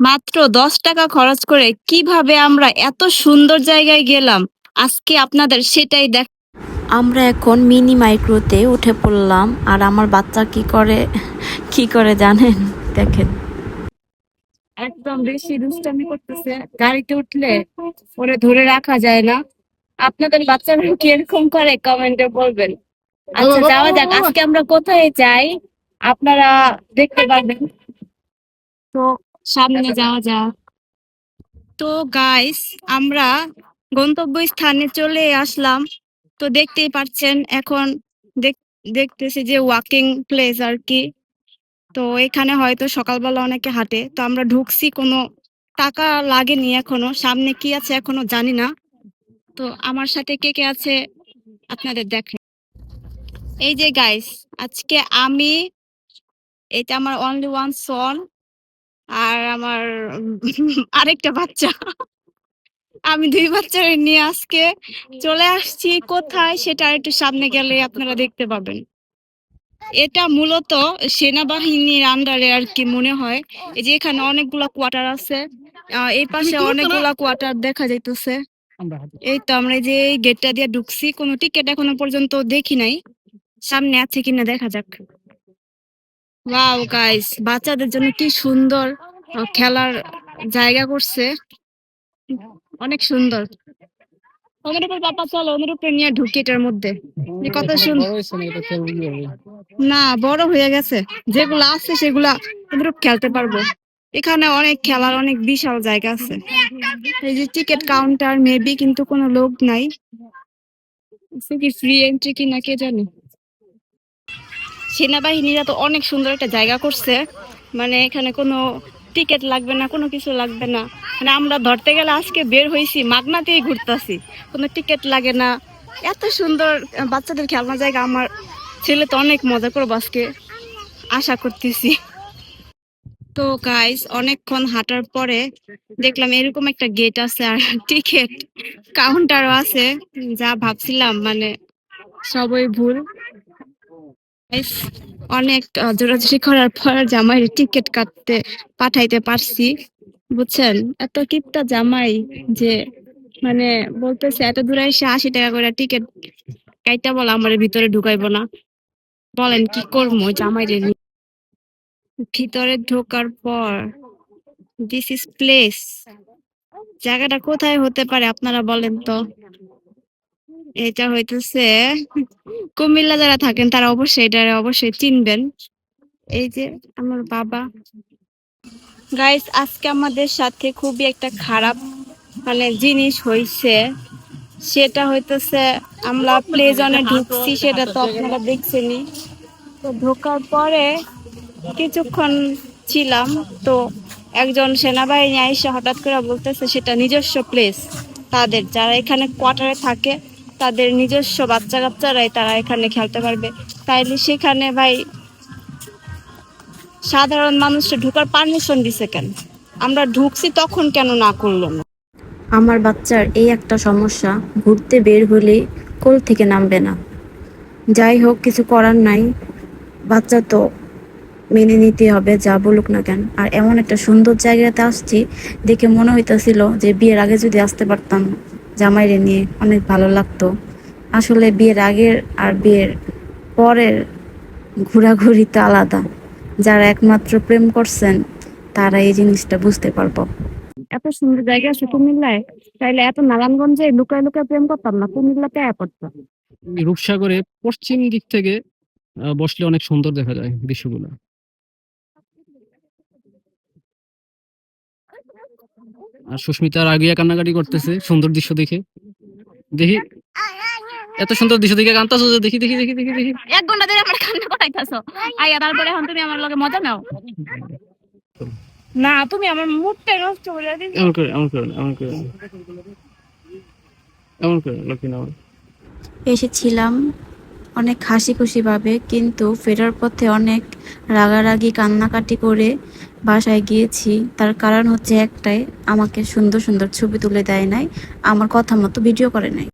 মাত্র দশ টাকা খরচ করে কীভাবে আমরা এত সুন্দর জায়গায় গেলাম? আজকে আপনাদের সেটাই দেখ আমরা এখন মিনি মাইক্রোতে উঠে পড়লাম আর আমার বাচ্চা কি করে কি করে জানেন? দেখেন। একদম বেশি দুষ্টামি করতেছে। গাড়িতে উঠলে পরে ধরে রাখা যায় না। আপনাদের বাচ্চারা কি এরকম করে? কমেন্টে বলবেন। আচ্ছা যাওয়া যাক আজকে আমরা কোথায় যাই? আপনারা দেখতে পারবেন। তো সামনে যাওয়া যাক। তো গাইস আমরা গন্তব্য স্থানে চলে আসলাম। তো দেখতেই পাচ্ছেন এখন দেখ- দেখতেছি যে ওয়াকিং প্লেস আর কি। তো এখানে হয়তো সকালবেলা অনেকে হাঁটে। তো আমরা ঢুকছি কোনো টাকা লাগেনি এখনও। সামনে কি আছে এখনও জানি না। তো আমার সাথে কে কে আছে আপনাদের দেখেন। এই যে গাইস আজকে আমি এটা আমার অনলি ওয়ান সন আর আমার আরেকটা বাচ্চা। আমি দুই বাচ্চা নিয়ে আজকে চলে আসছি। কোথায় সেটা একটু সামনে গেলে আপনারা দেখতে পাবেন। এটা মূলত সেনাবাহিনীর আন্ডারে আর কি মনে হয়। এই যে এখানে অনেকগুলা কোয়ার্টার আছে। এই পাশে অনেকগুলা কোয়ার্টার দেখা যাইতেছে। এই তো আমরা এই যে গেটটা দিয়ে ঢুকছি। কোনো টিকিট এখনও পর্যন্ত দেখি নাই। সামনে আছে কিনা দেখা যাক। ওয়াও গাইস বাচ্চাদের জন্য কি সুন্দর খেলার জায়গা করছে। অনেক সুন্দর। ওদের উপর পাপা চলো উপরে নিয়ে ঢুকি এটার মধ্যে। কত সুন্দর না বড় হয়ে গেছে। যেগুলো আছে সেগুলা উপর খেলতে পারব। এখানে অনেক খেলার অনেক বিশাল জায়গা আছে। এই যে টিকিট কাউন্টার মেবি কিন্তু কোনো লোক নাই। কি ফ্রি এন্ট্রি কি না কে জানে? সেনাবাহিনীরা তো অনেক সুন্দর একটা জায়গা করছে। মানে এখানে কোনো টিকিট লাগবে না, কোনো কিছু লাগবে না। মানে আমরা ধরতে গেলে আজকে বের হয়েছি মাগনাতেই ঘুরতাছি। কোনো টিকিট লাগে না। এত সুন্দর বাচ্চাদের খেলনা জায়গা আমার। ছেলে তো অনেক মজা করব আজকে, আশা করতেছি। তো গাইস অনেকক্ষণ হাঁটার পরে দেখলাম এরকম একটা গেট আছে আর টিকিট কাউন্টারও আছে। যা ভাবছিলাম মানে সবই ভুল। অনেক জোরাজুরি করার পর জামাই টিকিট কাটতে পাঠাইতে পারছি। বুঝছেন? এত কিপটা জামাই যে মানে বলতেছে, এত দূরে এসে আশি টাকা করে টিকিট কাইটা বলা, আমার ভিতরে ঢুকাইবো না। বলেন, কি করব? জামাই রে ভিতরে ঢোকার পর দিস ইজ প্লেস জায়গাটা কোথায় হতে পারে আপনারা বলেন তো। এটা হইতেছে, কুমিল্লা যারা থাকেন তারা অবশ্যই এটা অবশ্যই চিনবেন। এই যে আমার বাবা। গাইস আজকে আমাদের সাথে খুবই একটা খারাপ মানে জিনিস হইছে। সেটা হইতেছে, আমরা প্লে জোনে ঢুকছি, সেটা তো আপনারা দেখছেনই। তো ঢোকার পরে কিছুক্ষণ ছিলাম, তো একজন সেনাবাহিনী এসে হঠাৎ করে বলতেছে, সেটা নিজস্ব প্লেস তাদের, যারা এখানে কোয়ার্টারে থাকে তাদের নিজস্ব বাচ্চা কাচ্চারাই তারা এখানে খেলতে পারবে। তাইলে সেখানে ভাই সাধারণ মানুষটা ঢুকার পারমিশন দিছে কেন? আমরা ঢুকছি তখন কেন না করল না? আমার বাচ্চার এই একটা সমস্যা, ঘুরতে বের হলে কোল থেকে নামবে না। যাই হোক, কিছু করার নাই। বাচ্চা তো মেনে নিতে হবে, যা বলুক না কেন। আর এমন একটা সুন্দর জায়গাতে আসছি, দেখে মনে হইতাছিল যে বিয়ের আগে যদি আসতে পারতাম। জামাইরে নিয়ে অনেক ভালো লাগতো। আসলে বিয়ের আগের আর বিয়ের পরের ঘোরাঘুরিটা আলাদা। যারা একমাত্র প্রেম করছেন তারা এই জিনিসটা বুঝতে পারব। এত সুন্দর জায়গা আছে কুমিল্লায়। তাইলে এত নারায়ণগঞ্জে লুকায় লুকায় প্রেম করতাম না কুমিল্লাতে পড়তাম। রূপসাগরে পশ্চিম দিক থেকে আহ, বসলে অনেক সুন্দর দেখা যায় দৃশ্যগুলো। আর সুস্মিতার আগে কান্নাকাটি করতেছে সুন্দর দৃশ্য দেখে। দেখি। এত সুন্দর দৃশ্য দেখে কান্তাছো যে দেখি দেখি দেখি দেখি দেখি। এক ঘণ্টা ধরে আমার কান্না করাইতাছো আইয়া তারপরে এখন তুমি আমার লগে মজা নাও। না তুমি আমার মুডটা নষ্ট করে দিছো। এমন করে এমন করে না, এমন করে। এমন করে লক্ষ্মী না আমার। এসেছিলাম। অনেক হাসি খুশি পাবে, কিন্তু ফেরার পথে অনেক রাগারাগি, কান্নাকাটি করে বাসায় গিয়েছি। তার কারণ হচ্ছে একটাই, আমাকে সুন্দর সুন্দর ছবি তুলে দেয় নাই, আমার কথা মতো ভিডিও করে নাই।